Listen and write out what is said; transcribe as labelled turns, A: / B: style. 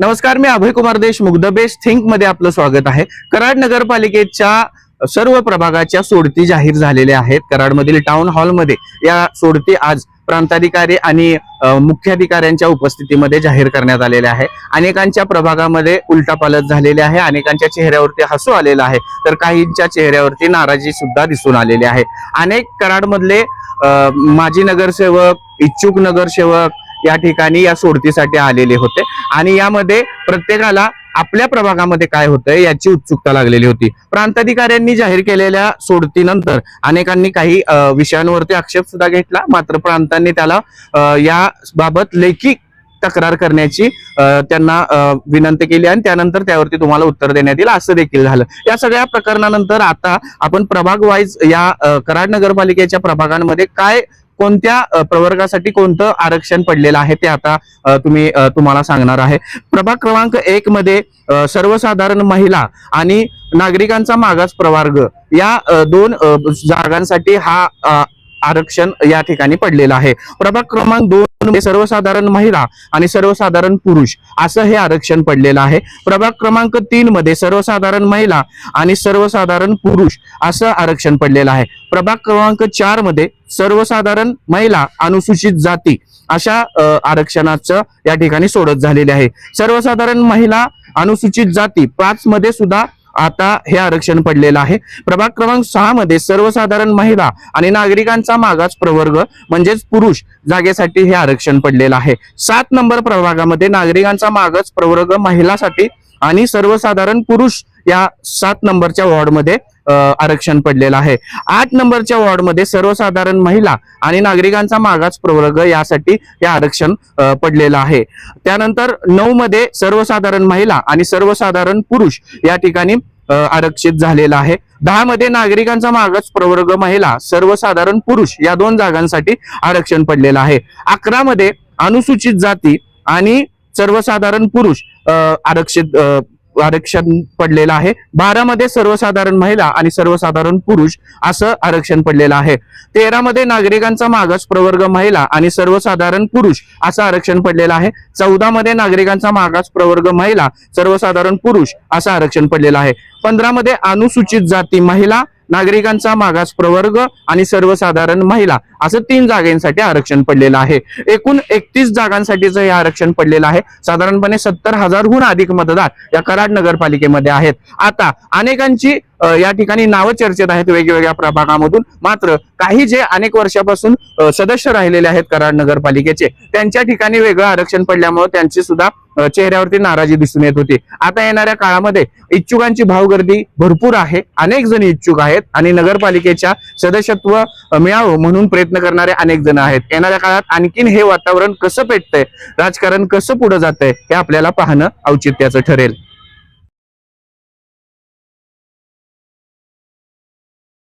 A: नमस्कार मी Abhay Kumar Deshmukh the best थिंकमध्ये आपलं स्वागत आहे. कराड नगरपालिकेच्या सर्व प्रभागाच्या सोडती जाहीर झालेल्या आहेत. कराडमधील टाउन हॉलमध्ये या सोडती आज प्रांताधिकारी आणि मुख्याधिकाऱ्यांच्या उपस्थितीमध्ये जाहीर करण्यात आलेल्या आहे. अनेकांच्या प्रभागामध्ये उलटापालट झालेले आहे. अनेकांच्या चेहऱ्यावरती हसू आलेलं आहे. तर काहींच्या चेहऱ्यावरती नाराजी सुद्धा दिसून आलेली आहे. अनेक कराडमधले माजी नगरसेवक इच्छुक नगरसेवक या ठिकाणी या सोडतीसाठी आलेले होते. आणि यामध्ये प्रत्येकाला आपल्या प्रभागामध्ये काय होतंय याची उत्सुकता लागलेली होती. प्रांताधिकाऱ्यांनी जाहीर केलेल्या सोडतीनंतर अनेकांनी काही विषयांवरती आक्षेप सुद्धा घेतला. मात्र प्रांतांनी त्याला या बाबत लेखी तक्रार करण्याची त्यांना विनंती केली आणि त्यानंतर त्यावरती तुम्हाला उत्तर देण्यात येईल असं देखील झालं. या सगळ्या प्रकरणानंतर आता आपण प्रभाग वाईज या कराड नगरपालिकेच्या प्रभागांमध्ये काय कोणत्या प्रवर्गासाठी कोणतं आरक्षण पडलेलं आहे ते आता तुम्ही तुम्हाला सांगणार आहे. प्रभाग क्रमांक एक मध्ये सर्वसाधारण महिला आणि नागरिकांचा मागास प्रवर्ग या दोन जागांसाठी हा आरक्षण या ठिकाणी पडलेलं आहे. प्रभाग क्रमांक दोन सर्वसाधारण महिला आणि सर्वसाधारण पुरुष असं हे आरक्षण पडलेलं आहे. प्रभाग क्रमांक तीन मध्ये सर्वसाधारण महिला आणि सर्वसाधारण पुरुष असं आरक्षण पडलेलं आहे. प्रभाग क्रमांक चारमध्ये सर्वसाधारण महिला अनुसूचित जाती अशा आरक्षणाचं या ठिकाणी सोडत झालेले आहे. सर्वसाधारण महिला अनुसूचित जाती पाच मध्ये सुद्धा आता हे आरक्षण पडलेलं आहे. प्रभाग क्रमांक सहा मध्ये सर्वसाधारण महिला आणि नागरिकांचा मागास प्रवर्ग म्हणजेच पुरुष जागेसाठी हे आरक्षण पडलेलं आहे. सात नंबर प्रभागामध्ये नागरिकांचा मागास प्रवर्ग महिलासाठी आणि सर्वसाधारण पुरुष या सात नंबरच्या वॉर्डमध्ये आरक्षण पडलेलं आहे. आठ नंबरच्या वॉर्डमध्ये सर्वसाधारण महिला आणि नागरिकांचा मागास प्रवर्ग यासाठी हे आरक्षण पडलेलं आहे. त्यानंतर नऊ मध्ये सर्वसाधारण महिला आणि सर्वसाधारण पुरुष या ठिकाणी आरक्षित झालेला आहे. दहा मध्ये नागरिकांचा मागास प्रवर्ग महिला सर्वसाधारण पुरुष या दोन जागांसाठी आरक्षण पडलेलं आहे. अकरा मध्ये अनुसूचित जाती आणि सर्वसाधारण पुरुष आरक्षित आरक्षण पडलेलं आहे. बारामध्ये सर्वसाधारण महिला आणि सर्वसाधारण पुरुष असं आरक्षण पडलेलं आहे. तेरा मध्ये नागरिकांचा मागास प्रवर्ग महिला आणि सर्वसाधारण पुरुष असं आरक्षण पडलेलं आहे. चौदामध्ये नागरिकांचा मागास प्रवर्ग महिला सर्वसाधारण पुरुष असं आरक्षण पडलेलं आहे. पंधरामध्ये अनुसूचित जाती महिला नागरिकांचा मागास प्रवर्ग आणि सर्वसाधारण महिला असं तीन जागांसाठी आरक्षण पडलेलं आहे. एकूण एकतीस जागांसाठीचं हे आरक्षण पडलेलं आहे. साधारणपणे सत्तर हजारहून अधिक मतदार या कराड नगरपालिकेमध्ये आहेत. आता अनेकांची या ठिकाणी नावं चर्चेत आहेत वेगवेगळ्या प्रभागामधून. मात्र काही जे अनेक वर्षापासून सदस्य राहिलेले आहेत कराड नगरपालिकेचे त्यांच्या ठिकाणी वेगळं आरक्षण पडल्यामुळे त्यांची सुद्धा चेहऱ्यावरती नाराजी दिसून येत होती. आता येणाऱ्या काळामध्ये इच्छुकांची भावगर्दी भरपूर आहे. अनेक जण इच्छुक आहेत आणि नगरपालिकेच्या सदस्यत्व मिळावं म्हणून प्रयत्न करणारे अनेक जण आहेत. येणाऱ्या काळात आणखीन हे वातावरण कसं पेटतंय राजकारण कसं पुढे जातंय हे आपल्याला पाहणं औचित्याचं ठरेल.